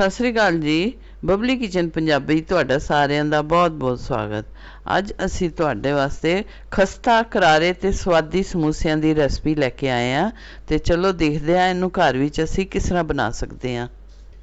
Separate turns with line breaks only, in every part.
ਸਤਿ ਸ੍ਰੀ ਅਕਾਲ ਜੀ। ਬਬਲੀ ਕਿਚਨ ਪੰਜਾਬੀ ਤੁਹਾਡਾ ਸਾਰਿਆਂ ਦਾ ਬਹੁਤ-ਬਹੁਤ ਸਵਾਗਤ। ਅੱਜ ਅਸੀਂ ਤੁਹਾਡੇ ਵਾਸਤੇ ਖਸਤਾ ਕਰਾਰੇ ਤੇ ਸਵਾਦੀ ਸਮੋਸਿਆਂ ਦੀ ਰੈਸਪੀ ਲੈ ਕੇ ਆਏ ਆ ਤੇ ਚਲੋ ਦੇਖਦੇ ਆ ਇਹਨੂੰ ਘਰ ਵਿੱਚ ਅਸੀਂ ਕਿਸ ਤਰ੍ਹਾਂ ਬਣਾ ਸਕਦੇ ਆ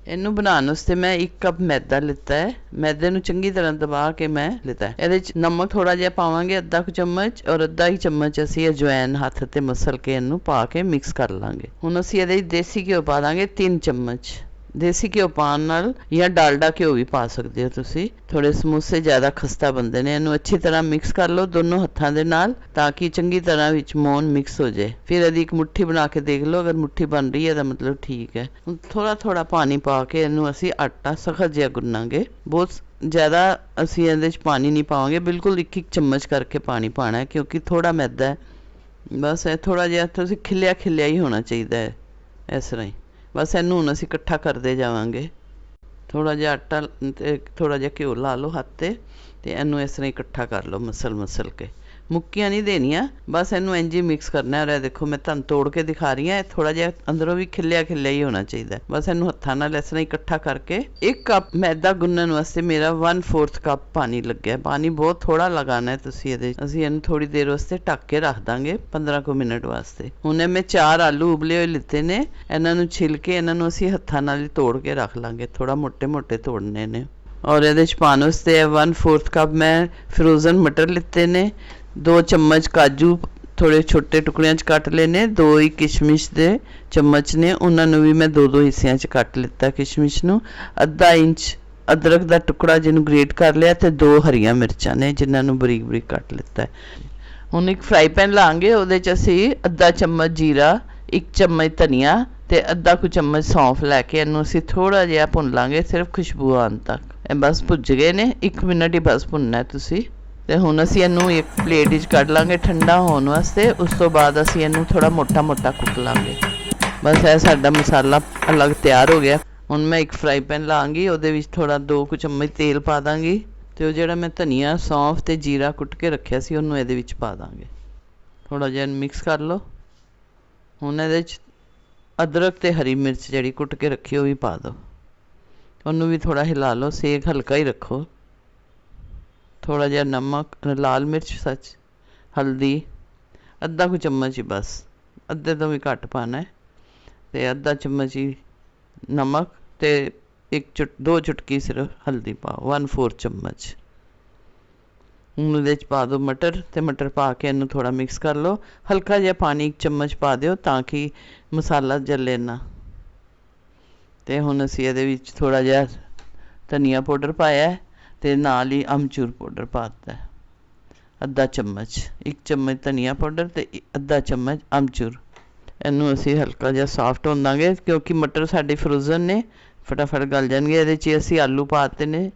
ਇਹਨੂੰ ਬਣਾਉਣ ਵਾਸਤੇ ਮੈਂ 1 ਕੱਪ ਮੈਦਾ ਲਿੱਤਾ ਹੈ। ਮੈਦੇ ਨੂੰ ਚੰਗੀ ਤਰ੍ਹਾਂ ਦਬਾ ਕੇ ਮੈਂ ਲਿੱਤਾ ਇਹਦੇ ਚ ਨਮਕ ਥੋੜਾ ਜਿਹਾ ਪਾਵਾਂਗੇ, ਅੱਧਾ ਕੁ ਚਮਚ ਔਰ ਅੱਧਾ ਹੀ ਚਮਚ ਅਸੀਂ ਅਜਵਾਇਨ ਹੱਥ ਤੇ ਮਸਲ ਕੇ ਇਹਨੂੰ ਪਾ ਕੇ ਮਿਕਸ ਕਰ ਲਾਂਗੇ। ਹੁਣ ਅਸੀਂ ਇਹਦੇ ਵਿੱਚ ਦੇਸੀ ਘਿਓ ਪਾ ਦਾਂਗੇ 3 ਚਮਚ। ਦੇਸੀ ਘਿਓ ਪਾਉਣ ਨਾਲ ਜਾਂ ਡਾਲਡਾ ਘਿਓ ਵੀ ਪਾ ਸਕਦੇ ਹੋ ਤੁਸੀਂ। ਥੋੜੇ ਸਮੋਸੇ ਜ਼ਿਆਦਾ ਖਸਤਾ ਬਣਦੇ ਨੇ, ਇਹਨੂੰ ਅੱਛੀ ਤਰ੍ਹਾਂ ਮਿਕਸ ਕਰ ਲਓ ਦੋਨੋਂ ਹੱਥਾਂ ਦੇ ਨਾਲ ਤਾਂ ਕਿ ਚੰਗੀ ਤਰ੍ਹਾਂ ਵਿੱਚ ਮੋਨ ਮਿਕਸ ਹੋ ਜਾਏ। ਫਿਰ ਇਹਦੀ ਇੱਕ ਮੁੱਠੀ ਬਣਾ ਕੇ ਦੇਖ ਲਓ, ਅਗਰ ਮੁੱਠੀ ਬਣ ਰਹੀ ਹੈ ਤਾਂ ਮਤਲਬ ਠੀਕ ਹੈ। ਹੁਣ ਥੋੜਾ ਥੋੜਾ ਪਾਣੀ ਪਾ ਕੇ ਇਹਨੂੰ ਅਸੀਂ ਆਟਾ ਸਖਤ ਜਿਹਾ ਗੁੰਨਾਂਗੇ। ਬਹੁਤ ਜ਼ਿਆਦਾ ਅਸੀਂ ਇਹਦੇ 'ਚ ਪਾਣੀ ਨਹੀਂ ਪਾਵਾਂਗੇ, ਬਿਲਕੁਲ ਇੱਕ ਇੱਕ ਚਮਚ ਕਰਕੇ ਪਾਣੀ ਪਾਣਾ ਹੈ ਕਿਉਂਕਿ ਥੋੜਾ ਮੈਦਾ ਹੈ। ਬਸ ਇਹ ਥੋੜਾ ਜਿਹਾ ਤੁਸੀਂ ਖਿਲਿਆ ਖਿਲਿਆ ਹੀ ਹੋਣਾ ਚਾਹੀਦਾ ਹੈ, ਇਸ ਤਰ੍ਹਾਂ ਹੀ। ਬਸ ਇਹਨੂੰ ਹੁਣ ਅਸੀਂ ਇਕੱਠਾ ਕਰਦੇ ਜਾਵਾਂਗੇ। ਥੋੜਾ ਜਿਹਾ ਆਟਾ ਤੇ ਥੋੜਾ ਜਿਹਾ ਘਿਓ ਲਾ ਲਓ ਹੱਥ ਤੇ ਤੇ ਇਹਨੂੰ ਇਸ ਤਰ੍ਹਾਂ ਇਕੱਠਾ ਕਰ ਲਓ ਮਸਲ ਮਸਲ ਕੇ। ਮੁੱਕੀਆਂ ਨਹੀਂ ਦੇਣੀਆਂ। ਬਸ ਇਹਨੂੰ ਇੰਜ ਹੀ ਮਿਕਸ ਕਰਨਾ ਹੈ ਇਹ ਦੇਖੋ ਮੈਂ ਤੁਹਾਨੂੰ ਤੋੜ ਕੇ ਦਿਖਾ ਰਹੀ ਹਾਂ। ਇਹ ਥੋੜਾ ਜਿਹਾ ਅੰਦਰੋਂ ਵੀ ਖਿੱਲਿਆ ਖਿੱਲਿਆ ਹੀ ਹੋਣਾ ਚਾਹੀਦਾ ਬਸ ਇਹਨੂੰ ਹੱਥਾਂ ਨਾਲ ਇਸ ਤਰ੍ਹਾਂ ਇਕੱਠਾ ਕਰਕੇ 1 ਕੱਪ ਮੈਦਾ ਗੁੰਨਣ ਵਾਸਤੇ ਮੇਰਾ 1/4 ਕੱਪ ਪਾਣੀ ਲੱਗਿਆ ਪਾਣੀ ਬਹੁਤ ਥੋੜਾ ਲਗਾਣਾ ਹੈ ਤੁਸੀਂ ਇਹਦੇ ਅਸੀਂ ਇਹਨੂੰ ਥੋੜੀ ਦੇਰ ਵਾਸਤੇ ਢੱਕ ਕੇ ਰੱਖ ਦਾਂਗੇ 15 ਕੁ ਮਿੰਟ ਵਾਸਤੇ। ਹੁਣ ਇਹ ਮੈਂ ਚਾਰ ਆਲੂ ਉਬਲੇ ਹੋਏ ਲਿੱਤੇ ਨੇ। ਇਹਨਾਂ ਨੂੰ ਛਿਲ ਕੇ ਇਹਨਾਂ ਨੂੰ ਅਸੀਂ ਹੱਥਾਂ ਨਾਲ ਹੀ ਤੋੜ ਕੇ ਰੱਖ ਲਾਂਗੇ। ਥੋੜਾ ਮੋٹے-ਮੋٹے ਤੋੜਨੇ ਨੇ। ਔਰ ਇਹਦੇ ਚ ਪਾਣੋਸ ਤੇ 1/4 ਕੱਪ ਮੈਂ ਫਰੋਜ਼ਨ ਮਟਰ ਲਿੱਤੇ ਨੇ। ਦੋ ਚਮਚ ਕਾਜੂ ਥੋੜੇ ਛੋਟੇ ਟੁਕੜਿਆਂ 'ਚ ਕੱਟ ਲਏ ਨੇ, ਦੋ ਹੀ ਕਿਸ਼ਮਿਸ਼ ਦੇ ਚਮਚ ਨੇ, ਉਹਨਾਂ ਨੂੰ ਵੀ ਮੈਂ ਦੋ ਦੋ ਹਿੱਸਿਆਂ 'ਚ ਕੱਟ ਲਿੱਤਾ ਕਿਸ਼ਮਿਸ਼ ਨੂੰ। ਅੱਧਾ ਇੰਚ ਅਦਰਕ ਦਾ ਟੁਕੜਾ ਜਿਹਨੂੰ ਗ੍ਰੇਟ ਕਰ ਲਿਆ ਤੇ ਦੋ ਹਰੀਆਂ ਮਿਰਚਾਂ ਨੇ, ਜਿਨ੍ਹਾਂ ਨੂੰ ਬਰੀਕ ਬਰੀਕ ਕੱਟ ਲਿੱਤਾ ਹੁਣ ਇੱਕ ਫਰਾਈ ਪੈਨ ਲਾਂਗੇ, ਉਹਦੇ 'ਚ ਅਸੀਂ ਅੱਧਾ ਚਮਚ ਜੀਰਾ, ਇੱਕ ਚਮਚ ਧਨੀਆ ਤੇ ਅੱਧਾ ਕੁ ਚਮਚ ਸੌਂਫ ਲੈ ਕੇ ਇਹਨੂੰ ਅਸੀਂ ਥੋੜਾ ਜਿਹਾ ਭੁੰਨ ਲਾਂਗੇ, ਸਿਰਫ ਖੁਸ਼ਬੂ ਆਉਣ ਤੱਕ। ਇਹ ਬਸ ਭੁੱਜ ਗਏ ਨੇ 1 ਮਿੰਟ ਹੀ ਬਸ ਭੁੰਨਣਾ ਤੁਸੀਂ। ਤੇ ਹੁਣ ਅਸੀਂ ਇਹਨੂੰ ਇੱਕ ਪਲੇਟ ਵਿੱਚ ਕੱਢ ਲਾਂਗੇ ਠੰਡਾ ਹੋਣ ਵਾਸਤੇ। ਉਸ ਤੋਂ ਬਾਅਦ ਅਸੀਂ ਇਹਨੂੰ ਥੋੜਾ ਮੋਟਾ-ਮੋਟਾ ਕੁੱਟ ਲਾਂਗੇ। ਬਸ ਇਹ ਸਾਡਾ ਮਸਾਲਾ ਅਲੱਗ ਤਿਆਰ ਹੋ ਗਿਆ। ਹੁਣ ਮੈਂ ਇੱਕ ਫਰਾਈ ਪੈਨ ਲਾਂਗੀ, ਉਹਦੇ ਵਿੱਚ ਥੋੜਾ ਦੋ ਕੁ ਚਮਚ ਤੇਲ ਪਾ ਦਾਂਗੀ ਤੇ ਉਹ ਜਿਹੜਾ ਮੈਂ ਧਨੀਆ, ਸੌਂਫ ਤੇ ਜੀਰਾ ਕੁੱਟ ਕੇ ਰੱਖਿਆ ਸੀ, ਉਹਨੂੰ ਇਹਦੇ ਵਿੱਚ ਪਾ ਦਾਂਗੇ। ਥੋੜਾ ਜਿਹਾ ਮਿਕਸ ਕਰ ਲਓ। ਹੁਣ ਇਹਦੇ ਵਿੱਚ ਅਦਰਕ ਤੇ ਹਰੀ ਮਿਰਚ ਜਿਹੜੀ ਕੁੱਟ ਕੇ ਰੱਖੀ, ਉਹ ਵੀ ਪਾ ਦਿਓ। ਉਹਨੂੰ ਵੀ ਥੋੜਾ ਹਿਲਾ ਲਓ, ਸੇਕ ਹਲਕਾ ਹੀ ਰੱਖੋ। ਥੋੜ੍ਹਾ ਜਿਹਾ ਨਮਕ, ਲਾਲ ਮਿਰਚ ਸੱਚ, ਹਲਦੀ, ਅੱਧਾ ਕੁ ਚਮਚ ਹੀ ਬਸ। ਅੱਧੇ ਤੋਂ ਵੀ ਘੱਟ ਪਾਣਾ ਅਤੇ ਅੱਧਾ ਚਮਚ ਹੀ ਨਮਕ ਅਤੇ ਇੱਕ ਚੁਟ, ਦੋ ਚੁਟਕੀ ਸਿਰਫ ਹਲਦੀ ਪਾਓ 1/4 ਚਮਚ। ਹੁਣ ਇਹਦੇ ਚ ਪਾ ਦਿਓ ਮਟਰ ਤੇ ਮਟਰ ਪਾ ਕੇ ਇਹਨੂੰ ਥੋੜਾ ਮਿਕਸ ਕਰ ਲਓ। ਹਲਕਾ ਜਿਹਾ ਪਾਣੀ ਇੱਕ ਚਮਚ ਪਾ ਦਿਓ ਤਾਂ ਕਿ ਮਸਾਲਾ ਜਲੇ ਨਾ। ਤੇ ਹੁਣ ਅਸੀਂ ਇਹਦੇ ਵਿੱਚ ਥੋੜਾ ਜਿਹਾ ਧਨੀਆ ਪਾਊਡਰ ਪਾਇਆ ਤੇ ਨਾਲ ਹੀ ਅਮਚੂਰ ਪਾਊਡਰ ਪਾ ਦਿੱਤਾ ਅੱਧਾ ਚਮਚ, ਇੱਕ ਚਮਚ ਧਨੀਆ ਪਾਊਡਰ ਤੇ ਅੱਧਾ ਚਮਚ ਅਮਚੂਰ। ਇਹਨੂੰ ਅਸੀਂ ਹਲਕਾ ਜਿਹਾ ਸਾਫਟ ਹੋਣ ਕਿਉਂਕਿ ਮਟਰ ਸਾਡੇ ਫਰੋਜ਼ਨ ਨੇ, ਫਟਾਫਟ ਗਲ ਜਾਣਗੇ। ਇਹਦੇ 'ਚ ਅਸੀਂ ਆਲੂ ਪਾਤੇ ਨੇ।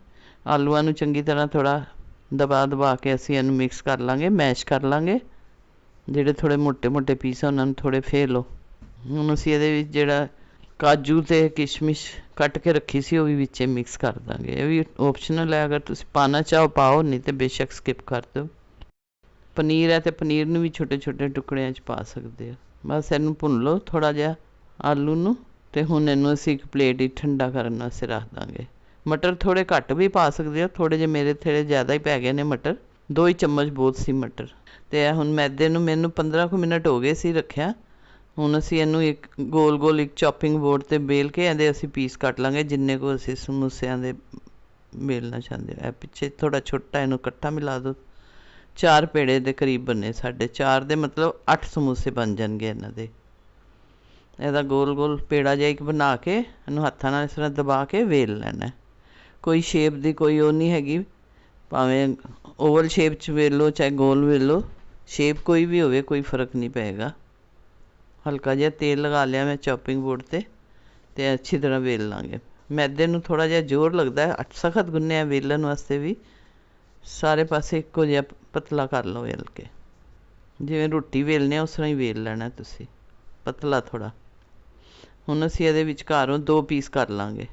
ਆਲੂਆਂ ਨੂੰ ਚੰਗੀ ਤਰ੍ਹਾਂ ਥੋੜਾ ਦਬਾ ਦਬਾ ਕੇ ਅਸੀਂ ਇਹਨੂੰ ਮਿਕਸ ਕਰ ਲਾਂਗੇ ਮੈਸ਼ ਕਰ ਲਾਂਗੇ। ਜਿਹੜੇ ਥੋੜੇ ਮੋٹے ਮੋٹے ਪੀਸ ਆ, ਉਹਨਾਂ ਨੂੰ ਥੋੜੇ ਫੇਰ ਲਓ। ਹੁਣ ਅਸੀਂ ਇਹਦੇ ਵਿੱਚ ਜਿਹੜਾ ਕਾਜੂ ਤੇ ਕਿਸ਼ਮਿਸ਼ ਕੱਟ ਕੇ ਰੱਖੀ ਸੀ, ਉਹ ਵੀ ਵਿੱਚੇ ਮਿਕਸ ਕਰ ਦਾਂਗੇ। ਇਹ ਵੀ ਆਪਸ਼ਨਲ ਹੈ, ਅਗਰ ਤੁਸੀਂ ਪਾਣਾ ਚਾਹੋ ਪਾਓ, ਨਹੀਂ ਤੇ ਬੇਸ਼ੱਕ ਸਕਿਪ ਕਰ ਦਿਓ। ਪਨੀਰ ਹੈ ਤੇ ਪਨੀਰ ਨੂੰ ਵੀ ਛੋਟੇ-ਛੋਟੇ ਟੁਕੜਿਆਂ 'ਚ ਪਾ ਸਕਦੇ ਹੋ ਬਸ ਇਹਨੂੰ ਭੁੰਨ ਲਓ ਥੋੜਾ ਜਿਹਾ ਆਲੂ ਨੂੰ ਤੇ ਹੁਣ ਇਹਨੂੰ ਅਸੀਂ ਇੱਕ ਪਲੇਟ 'ਚ ਠੰਡਾ ਕਰਨ ਵਾਸਤੇ ਰੱਖ ਦਾਂਗੇ। ਮਟਰ ਥੋੜੇ ਘੱਟ ਵੀ ਪਾ ਸਕਦੇ ਹੋ ਥੋੜੇ ਜਿਹੇ ਮੇਰੇ ਥੇੜੇ ਜ਼ਿਆਦਾ ਹੀ ਪੈ ਗਏ ਨੇ ਮਟਰ। ਦੋ ਹੀ ਚਮਚ ਬਹੁਤ ਸੀ ਮਟਰ। ਤੇ ਇਹ ਹੁਣ ਮੈਦੇ ਨੂੰ ਮੈਨੂੰ 15 ਕੁ ਮਿੰਟ ਹੋ ਗਏ ਸੀ ਰੱਖਿਆ। ਹੁਣ ਅਸੀਂ ਇਹਨੂੰ ਇੱਕ ਗੋਲ ਗੋਲ ਇੱਕ ਚੌਪਿੰਗ ਬੋਰਡ ਤੇ ਬੇਲ ਕੇ ਇਹਦੇ ਅਸੀਂ ਪੀਸ ਕੱਟ ਲਾਂਗੇ, ਜਿੰਨੇ ਕੋ ਅਸੀਂ ਸਮੋਸਿਆਂ ਦੇ ਬੇਲਣਾ ਚਾਹੁੰਦੇ ਹੋ। ਇਹ ਪਿੱਛੇ ਥੋੜਾ ਛੋਟਾ ਇਹਨੂੰ ਇਕੱਠਾ ਮਿਲਾ ਦਿਓ ਚਾਰ ਪੇੜੇ ਦੇ ਕਰੀਬ ਬਣੇ ਸਾਡੇ। ਚਾਰ ਦੇ ਮਤਲਬ 8 ਸਮੋਸੇ ਬਣ ਜਾਣਗੇ ਇਹਨਾਂ ਦੇ। ਇਹਦਾ ਗੋਲ ਗੋਲ ਪੇੜਾ ਜਿਹਾ ਇੱਕ ਬਣਾ ਕੇ ਇਹਨੂੰ ਹੱਥਾਂ ਨਾਲ ਇਸ ਤਰ੍ਹਾਂ ਦਬਾ ਕੇ ਵੇਲ ਲੈਣਾ ਕੋਈ ਸ਼ੇਪ ਦੀ ਕੋਈ ਉਹ ਨਹੀਂ ਹੈਗੀ। ਭਾਵੇਂ ਓਵਲ ਸ਼ੇਪ 'ਚ ਵੇਲੋ ਚਾਹੇ ਗੋਲ ਵੇਲੋ ਸ਼ੇਪ ਕੋਈ ਵੀ ਹੋਵੇ, ਕੋਈ ਫ਼ਰਕ ਨਹੀਂ ਪਏਗਾ। ਹਲਕਾ ਜਿਹਾ ਤੇਲ ਲਗਾ ਲਿਆ ਮੈਂ ਚੌਪਿੰਗ ਬੋਰਡ ਤੇ ਤੇ ਅੱਛੀ ਤਰ੍ਹਾਂ ਵੇਲ ਲਾਂਗੇ। ਮੈਦੇ ਨੂੰ ਥੋੜਾ ਜਿਹਾ ਜ਼ੋਰ ਲੱਗਦਾ ਹੈ ਸਖਤ ਗੁੰਨਿਆ ਵੇਲਣ ਵਾਸਤੇ ਵੀ। ਸਾਰੇ ਪਾਸੇ ਇੱਕੋ ਜਿਹਾ ਪਤਲਾ ਕਰ ਲਓ ਵੇਲ ਕੇ। ਜਿਵੇਂ ਰੋਟੀ ਵੇਲਨੇ ਆ, ਉਸ ਤਰ੍ਹਾਂ ਹੀ ਵੇਲ ਲੈਣਾ ਤੁਸੀਂ। ਪਤਲਾ ਥੋੜਾ ਹੁਣ ਅਸੀਂ ਇਹਦੇ ਵਿਚਕਾਰੋਂ ਦੋ ਪੀਸ ਕਰ ਲਾਂਗੇ।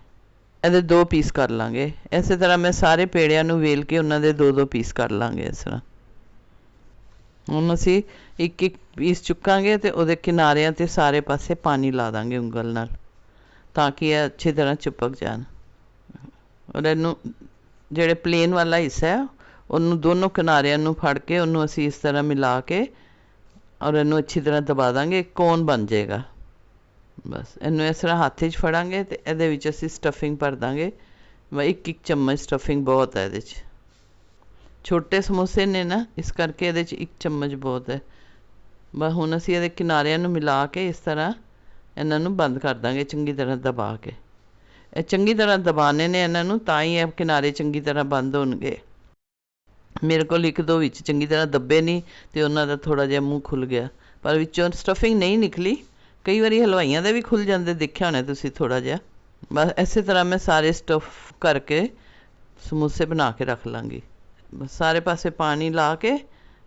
ਇਹਦੇ ਦੋ ਪੀਸ ਕਰ ਲਾਂਗੇ। ਇਸੇ ਤਰ੍ਹਾਂ ਮੈਂ ਸਾਰੇ ਪੇੜਿਆਂ ਨੂੰ ਵੇਲ ਕੇ ਉਹਨਾਂ ਦੇ ਦੋ ਦੋ ਪੀਸ ਕਰ ਲਾਂਗੇ ਇਸ ਤਰ੍ਹਾਂ। ਹੁਣ ਅਸੀਂ ਇੱਕ ਇੱਕ ਪੀਸ ਚੁੱਕਾਂਗੇ ਤੇ ਉਹਦੇ ਕਿਨਾਰਿਆਂ ਤੇ ਸਾਰੇ ਪਾਸੇ ਪਾਣੀ ਲਾ ਦਾਂਗੇ ਉਂਗਲ ਨਾਲ, ਤਾਂ ਕਿ ਇਹ ਅੱਛੀ ਤਰ੍ਹਾਂ ਚਿਪਕ ਜਾਣ। ਔਰ ਇਹਨੂੰ ਜਿਹੜੇ ਪਲੇਨ ਵਾਲਾ ਹਿੱਸਾ ਹੈ, ਉਹਨੂੰ ਦੋਨੋਂ ਕਿਨਾਰਿਆਂ ਨੂੰ ਫੜ ਕੇ ਉਹਨੂੰ ਅਸੀਂ ਇਸ ਤਰ੍ਹਾਂ ਮਿਲਾ ਕੇ ਔਰ ਇਹਨੂੰ ਅੱਛੀ ਤਰ੍ਹਾਂ ਦਬਾ ਦਾਂਗੇ ਕੋਨ ਬਣ ਜਾਏਗਾ। ਬਸ, ਇਹਨੂੰ ਇਸ ਤਰ੍ਹਾਂ ਹੱਥ 'ਚ ਫੜਾਂਗੇ ਤੇ ਇਹਦੇ ਵਿੱਚ ਅਸੀਂ ਸਟਫਿੰਗ ਭਰ ਦਾਂਗੇ। ਵਾ ਇੱਕ ਇੱਕ ਚਮਚ ਸਟਫਿੰਗ ਬਹੁਤ ਹੈ ਇਹਦੇ 'ਚ ਛੋਟੇ ਸਮੋਸੇ ਨੇ ਨਾ, ਇਸ ਕਰਕੇ ਇਹਦੇ 'ਚ ਇੱਕ ਚਮਚ ਬਹੁਤ ਹੈ। ਬਸ ਹੁਣ ਅਸੀਂ ਇਹਦੇ ਕਿਨਾਰਿਆਂ ਨੂੰ ਮਿਲਾ ਕੇ ਇਸ ਤਰ੍ਹਾਂ ਇਹਨਾਂ ਨੂੰ ਬੰਦ ਕਰ ਦਾਂਗੇ, ਚੰਗੀ ਤਰ੍ਹਾਂ ਦਬਾ ਕੇ। ਇਹ ਚੰਗੀ ਤਰ੍ਹਾਂ ਦਬਾਣੇ ਨੇ ਇਹਨਾਂ ਨੂੰ, ਤਾਂ ਹੀ ਇਹ ਕਿਨਾਰੇ ਚੰਗੀ ਤਰ੍ਹਾਂ ਬੰਦ ਹੋਣਗੇ। ਮੇਰੇ ਕੋਲ ਇੱਕ ਦੋ ਵਿੱਚ ਚੰਗੀ ਤਰ੍ਹਾਂ ਦੱਬੇ ਨਹੀਂ ਤੇ ਉਹਨਾਂ ਦਾ ਥੋੜਾ ਜਿਹਾ ਮੂੰਹ ਖੁੱਲ ਗਿਆ। ਪਰ ਵਿੱਚੋਂ ਸਟਫਿੰਗ ਨਹੀਂ ਨਿਕਲੀ। ਕਈ ਵਾਰੀ ਹਲਵਾਈਆਂ ਦੇ ਵੀ ਖੁੱਲ ਜਾਂਦੇ, ਦੇਖਿਆ ਹੋਣਾ ਤੁਸੀਂ ਥੋੜਾ ਜਿਹਾ। ਬਸ ਇਸੇ ਤਰ੍ਹਾਂ ਮੈਂ ਸਾਰੇ ਸਟਫ ਕਰਕੇ ਸਮੋਸੇ ਬਣਾ ਕੇ ਰੱਖ ਲਾਂਗੀ। ਸਾਰੇ ਪਾਸੇ ਪਾਣੀ ਲਾ ਕੇ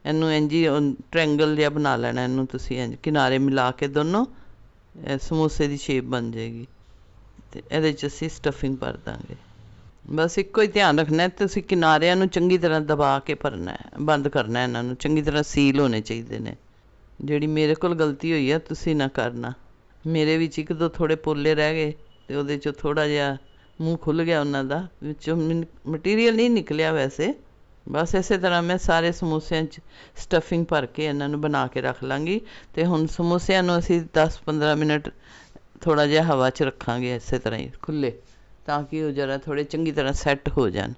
ਇਹਨੂੰ ਇੰਜ ਹੀ ਟ੍ਰਾਇੰਗਲ ਜਿਹਾ ਬਣਾ ਲੈਣਾ ਇਹਨੂੰ ਤੁਸੀਂ ਇੰਜ ਕਿਨਾਰੇ ਮਿਲਾ ਕੇ ਦੋਨੋਂ ਸਮੋਸੇ ਦੀ ਸ਼ੇਪ ਬਣ ਜਾਏਗੀ। ਤੇ ਇਹਦੇ 'ਚ ਅਸੀਂ ਸਟਫਿੰਗ ਭਰ ਦਾਂਗੇ। ਬਸ ਇੱਕੋ ਹੀ ਧਿਆਨ ਰੱਖਣਾ ਹੈ ਤੁਸੀਂ ਕਿਨਾਰਿਆਂ ਨੂੰ ਚੰਗੀ ਤਰ੍ਹਾਂ ਦਬਾ ਕੇ ਭਰਨਾ ਹੈ, ਬੰਦ ਕਰਨਾ ਹੈ ਇਹਨਾਂ ਨੂੰ, ਚੰਗੀ ਤਰ੍ਹਾਂ ਸੀਲ ਹੋਣੇ ਚਾਹੀਦੇ ਨੇ। ਜਿਹੜੀ ਮੇਰੇ ਕੋਲ ਗਲਤੀ ਹੋਈ ਆ, ਤੁਸੀਂ ਨਾ ਕਰਨਾ। ਮੇਰੇ ਵਿੱਚ ਇੱਕ ਦੋ ਥੋੜੇ ਪੋਲੇ ਰਹਿ ਗਏ ਤੇ ਉਹਦੇ 'ਚੋਂ ਥੋੜਾ ਜਿਹਾ ਮੂੰਹ ਖੁੱਲ ਗਿਆ ਉਹਨਾਂ ਦਾ, ਵਿੱਚੋਂ ਮਟੀਰੀਅਲ ਨਹੀਂ ਨਿਕਲਿਆ ਵੈਸੇ। ਬਸ ਇਸੇ ਤਰ੍ਹਾਂ ਮੈਂ ਸਾਰੇ ਸਮੋਸਿਆਂ 'ਚ ਸਟਫਿੰਗ ਭਰ ਕੇ ਇਹਨਾਂ ਨੂੰ ਬਣਾ ਕੇ ਰੱਖ ਲਾਂਗੀ ਤੇ ਹੁਣ ਸਮੋਸਿਆਂ ਨੂੰ ਅਸੀਂ 10-15 ਮਿੰਟ ਥੋੜਾ ਜਿਹਾ ਹਵਾ 'ਚ ਰੱਖਾਂਗੇ ਇਸੇ ਤਰ੍ਹਾਂ ਹੀ ਖੁੱਲੇ ਤਾਂ ਕਿ ਉਹ ਜਰਾ ਥੋੜੇ ਚੰਗੀ ਤਰ੍ਹਾਂ ਸੈੱਟ ਹੋ ਜਾਣ।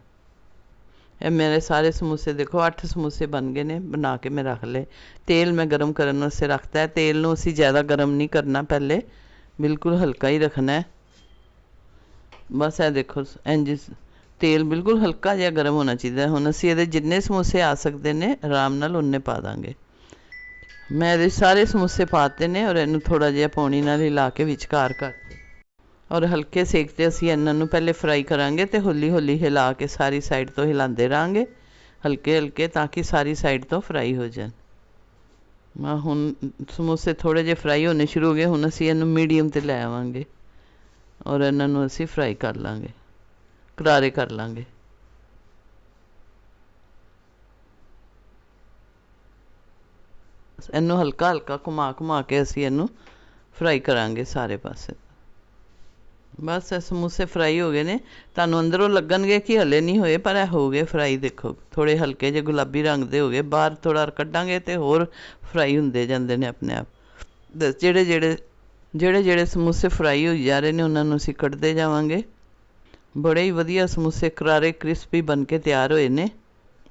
ਇਹ ਮੇਰੇ ਸਾਰੇ ਸਮੋਸੇ ਦੇਖੋ 8 ਸਮੋਸੇ ਬਣ ਗਏ ਨੇ, ਬਣਾ ਕੇ ਮੈਂ ਰੱਖ ਲਏ। ਤੇਲ ਮੈਂ ਗਰਮ ਕਰਨ ਵਾਸਤੇ ਰੱਖਤਾ ਹੈ, ਤੇਲ ਨੂੰ ਅਸੀਂ ਜ਼ਿਆਦਾ ਗਰਮ ਨਹੀਂ ਕਰਨਾ ਪਹਿਲੇ, ਬਿਲਕੁਲ ਹਲਕਾ ਹੀ ਰੱਖਣਾ ਹੈ। ਬਸ ਇਹ ਦੇਖੋ ਇੰਜ ਤੇਲ ਬਿਲਕੁਲ ਹਲਕਾ ਜਿਹਾ ਗਰਮ ਹੋਣਾ ਚਾਹੀਦਾ। ਹੁਣ ਅਸੀਂ ਇਹਦੇ ਜਿੰਨੇ ਸਮੋਸੇ ਆ ਸਕਦੇ ਨੇ, ਆਰਾਮ ਨਾਲ ਉਨੇ ਪਾ ਦਾਂਗੇ। ਮੈਂ ਇਹਦੇ ਸਾਰੇ ਸਮੋਸੇ ਪਾਤੇ ਨੇ ਔਰ ਇਹਨੂੰ ਥੋੜਾ ਜਿਹਾ ਪਾਣੀ ਨਾਲ ਹਿਲਾ ਕੇ ਵਿਚਕਾਰ ਕਰ। ਔਰ ਹਲਕੇ ਸੇਕ ਤੇ ਅਸੀਂ ਇਹਨਾਂ ਨੂੰ ਪਹਿਲੇ ਫਰਾਈ ਕਰਾਂਗੇ ਤੇ ਹੌਲੀ ਹੌਲੀ ਹਿਲਾ ਕੇ ਸਾਰੀ ਸਾਈਡ ਤੋਂ ਹਿਲਾਉਂਦੇ ਰਾਂਗੇ ਹਲਕੇ ਹਲਕੇ ਤਾਂ ਕਿ ਸਾਰੀ ਸਾਈਡ ਤੋਂ ਫਰਾਈ ਹੋ ਜਾਣ। ਮੈਂ ਹੁਣ ਸਮੋਸੇ ਥੋੜੇ ਜਿਹੇ ਫਰਾਈ ਹੋਣੇ ਸ਼ੁਰੂ ਹੋ ਗਏ। ਹੁਣ ਅਸੀਂ ਇਹਨੂੰ ਮੀਡੀਅਮ ਤੇ ਲੈ ਆਵਾਂਗੇ। ਔਰ ਇਹਨਾਂ ਨੂੰ ਅਸੀਂ ਫਰਾਈ ਕਰ ਲਾਂਗੇ। ਕਰਾਰੇ ਕਰ ਲਾਂਗੇ। ਇਹਨੂੰ ਹਲਕਾ ਹਲਕਾ ਘੁਮਾ ਘੁਮਾ ਕੇ ਅਸੀਂ ਇਹਨੂੰ ਫਰਾਈ ਕਰਾਂਗੇ ਸਾਰੇ ਪਾਸੇ। ਬਸ ਇਹ ਸਮੋਸੇ ਫਰਾਈ ਹੋ ਗਏ ਨੇ। ਤੁਹਾਨੂੰ ਅੰਦਰੋਂ ਲੱਗਣਗੇ ਕਿ ਹਲੇ ਨਹੀਂ ਹੋਏ, ਪਰ ਇਹ ਹੋ ਗਏ ਫਰਾਈ ਦੇਖੋ। ਥੋੜੇ ਹਲਕੇ ਜਿਹੇ ਗੁਲਾਬੀ ਰੰਗ ਦੇ ਹੋ ਗਏ। ਬਾਹਰ ਥੋੜਾ ਕੱਢਾਂਗੇ ਤੇ ਹੋਰ ਫਰਾਈ ਹੁੰਦੇ ਜਾਂਦੇ ਨੇ ਆਪਣੇ ਆਪ। ਦੱਸ ਜਿਹੜੇ ਜਿਹੜੇ ਜਿਹੜੇ ਜਿਹੜੇ ਸਮੋਸੇ ਫਰਾਈ ਹੋਈ ਜਾ ਰਹੇ ਨੇ, ਉਹਨਾਂ ਨੂੰ ਅਸੀਂ ਕੱਢਦੇ ਜਾਵਾਂਗੇ। ਬੜੇ ਹੀ ਵਧੀਆ ਸਮੋਸੇ ਕਰਾਰੇ, ਕ੍ਰਿਸਪੀ ਬਣ ਕੇ ਤਿਆਰ ਹੋਏ ਨੇ।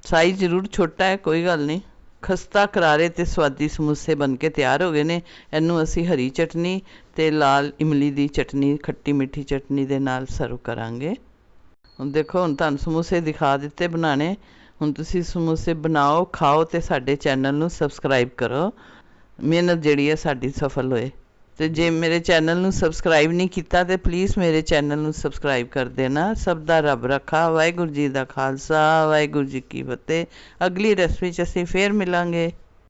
ਸਾਈਜ਼ ਜ਼ਰੂਰ ਛੋਟਾ ਹੈ, ਕੋਈ ਗੱਲ ਨਹੀਂ। ਖਸਤਾ ਕਰਾਰੇ ਤੇ ਸਵਾਦੀ ਸਮੋਸੇ ਬਣ ਕੇ ਤਿਆਰ ਹੋ ਗਏ ਨੇ। ਇਹਨੂੰ ਅਸੀਂ ਹਰੀ ਚਟਨੀ ਤੇ ਲਾਲ ਇਮਲੀ ਦੀ ਚਟਨੀ, ਖੱਟੀ ਮਿੱਠੀ ਚਟਨੀ ਦੇ ਨਾਲ ਸਰਵ ਕਰਾਂਗੇ। ਹੁਣ ਦੇਖੋ, ਹੁਣ ਤੁਹਾਨੂੰ ਸਮੋਸੇ ਦਿਖਾ ਦਿੱਤੇ ਬਣਾਣੇ ਹੁਣ ਤੁਸੀਂ ਸਮੋਸੇ ਬਣਾਓ, ਖਾਓ ਤੇ ਸਾਡੇ ਚੈਨਲ ਨੂੰ ਸਬਸਕ੍ਰਾਈਬ ਕਰੋ। ਮਿਹਨਤ ਜਿਹੜੀ ਹੈ, ਸਾਡੀ ਸਫਲ ਹੋਏ। ਤੇ ਜੇ ਮੇਰੇ ਚੈਨਲ ਨੂੰ ਸਬਸਕ੍ਰਾਈਬ ਨਹੀਂ ਕੀਤਾ ਤੇ ਪਲੀਜ਼ ਮੇਰੇ ਚੈਨਲ ਨੂੰ ਸਬਸਕ੍ਰਾਈਬ ਕਰ ਦੇਣਾ। ਸਭ ਦਾ ਰੱਬ ਰੱਖਾ। ਵਾਹਿਗੁਰੂ ਜੀ ਦਾ ਖਾਲਸਾ, ਵਾਹਿਗੁਰੂ ਜੀ ਕੀ ਫਤਿਹ। ਅਗਲੀ ਰੈਸਪੀ 'ਚ ਅਸੀਂ ਫੇਰ ਮਿਲਾਂਗੇ।